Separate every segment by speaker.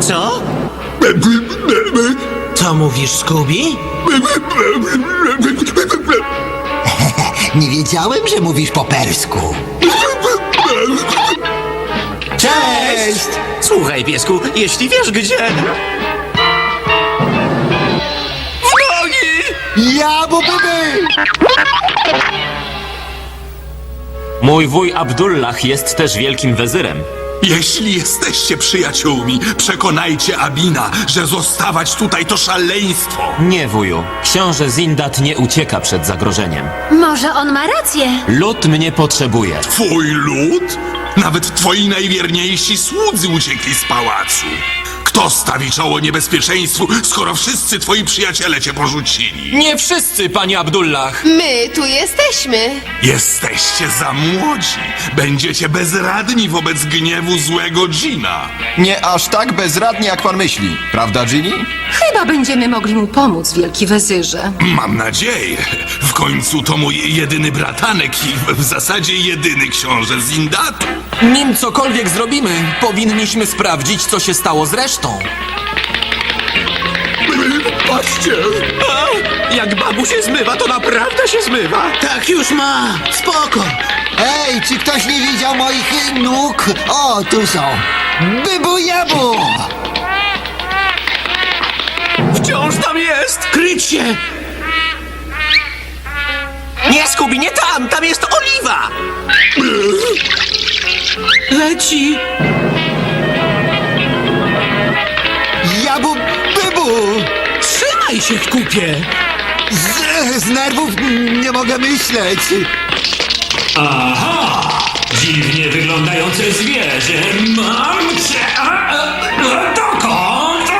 Speaker 1: Co? Co mówisz, Scooby?
Speaker 2: Nie wiedziałem, że mówisz po persku. Cześć!
Speaker 1: Słuchaj, piesku, jeśli wiesz gdzie... W nogi!
Speaker 2: Ja bubyby!
Speaker 3: Mój wuj Abdullah jest też wielkim wezyrem.
Speaker 4: Jeśli jesteście przyjaciółmi, przekonajcie Abina, że zostawać tutaj to szaleństwo.
Speaker 3: Nie, wuju. Książę Zindat nie ucieka przed zagrożeniem.
Speaker 5: Może on ma rację.
Speaker 3: Lud mnie potrzebuje.
Speaker 4: Twój lud? Nawet twoi najwierniejsi słudzy uciekli z pałacu. Kto stawi czoło niebezpieczeństwu, skoro wszyscy twoi przyjaciele cię porzucili?
Speaker 3: Nie wszyscy, panie Abdullah.
Speaker 6: My tu jesteśmy.
Speaker 4: Jesteście za młodzi. Będziecie bezradni wobec gniewu złego Gina.
Speaker 7: Nie aż tak bezradnie, jak pan myśli. Prawda, Ginny?
Speaker 8: Chyba będziemy mogli mu pomóc, wielki wezyrze.
Speaker 4: Mam nadzieję. W końcu to mój jedyny bratanek i w zasadzie jedyny książę Zindatu.
Speaker 9: Nim cokolwiek zrobimy, powinniśmy sprawdzić, co się stało z resztą.
Speaker 4: Patrzcie!
Speaker 1: Jak babu się zmywa, to naprawdę się zmywa. Tak już ma. Spoko.
Speaker 2: Ej, czy ktoś nie widział moich nóg? O, tu są. Bybu jabu!
Speaker 1: Wciąż tam jest. Kryć się. Nie, Scooby, nie tam. Tam jest oliwa. Leci!
Speaker 2: Jabu bybu!
Speaker 1: Trzymaj się w kupie!
Speaker 2: Z, z nerwów nie mogę myśleć.
Speaker 10: Aha! Dziwnie wyglądające zwierzę. Mam cię! A, a, dokąd?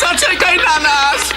Speaker 10: Zaczekaj na nas!